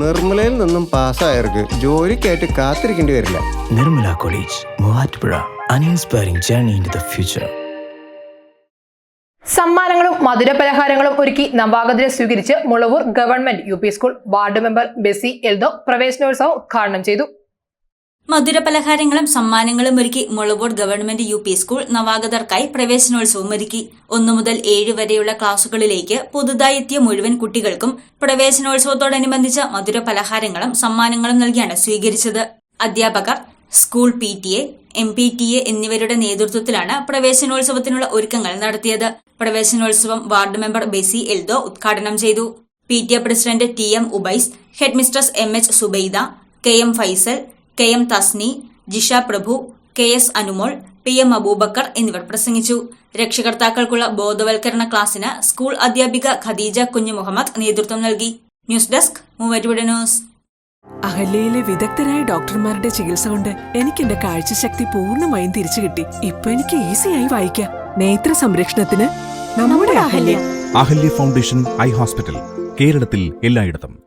നിർമ്മലയിൽ നിന്നും പാസ്സായവർക്ക് ജോലിക്കായിട്ട് കാത്തിരിക്കേണ്ടി വരില്ല. Nirmala college Muvattupuzha an inspiring journey in the future സമ്മാനങ്ങളും മധുരപലഹാരങ്ങളും ഒരുക്കി നവാഗതരെ സ്വീകരിച്ച് Mulavoor government U P school ward member Besy Eldho പ്രവേശനോത്സവം ഉദ്ഘാടനം ചെയ്തു. മധുരപലഹാരങ്ങളും സമ്മാനങ്ങളും ഒരുക്കി മുളവോട് ഗവൺമെന്റ് യു പി സ്കൂൾ നവാഗതർക്കായി പ്രവേശനോത്സവം ഒരുക്കി. ഒന്നു മുതൽ ഏഴ് വരെയുള്ള ക്ലാസുകളിലേക്ക് പുതുതായി എത്തിയ മുഴുവൻ കുട്ടികൾക്കും പ്രവേശനോത്സവത്തോടനുബന്ധിച്ച് മധുരപലഹാരങ്ങളും സമ്മാനങ്ങളും നൽകിയാണ് സ്വീകരിച്ചത്. അധ്യാപകർ school P T A M P T A എന്നിവരുടെ നേതൃത്വത്തിലാണ് പ്രവേശനോത്സവത്തിനുള്ള ഒരുക്കങ്ങൾ നടത്തിയത്. പ്രവേശനോത്സവം വാർഡ് മെമ്പർ ബെസി എൽദോ ഉദ്ഘാടനം ചെയ്തു. P T A president T M Ubais headmistress M H Subaida K M Faisal K M Thasni Jisha Prabhu K S Anumol P M Abubakar എന്നിവർ പ്രസംഗിച്ചു. രക്ഷകർത്താക്കൾക്കുള്ള ബോധവൽക്കരണ ക്ലാസിന് സ്കൂൾ അധ്യാപിക ഖദീജ കുഞ്ഞു മുഹമ്മദ് നേതൃത്വം നൽകി. News desk news. അഹല്യയിലെ വിദഗ്ധരായ ഡോക്ടർമാരുടെ ചികിത്സ കൊണ്ട് എനിക്ക് എന്റെ കാഴ്ചശക്തി പൂർണമായും തിരിച്ചു കിട്ടി. ഇപ്പൊ എനിക്ക് ഈസിയായി വായിക്കാം. നേത്ര സംരക്ഷണത്തിന് നമ്മുടെ Ahalya. Ahalya foundation eye hospital കേരളത്തിൽ എല്ലായിടത്തും.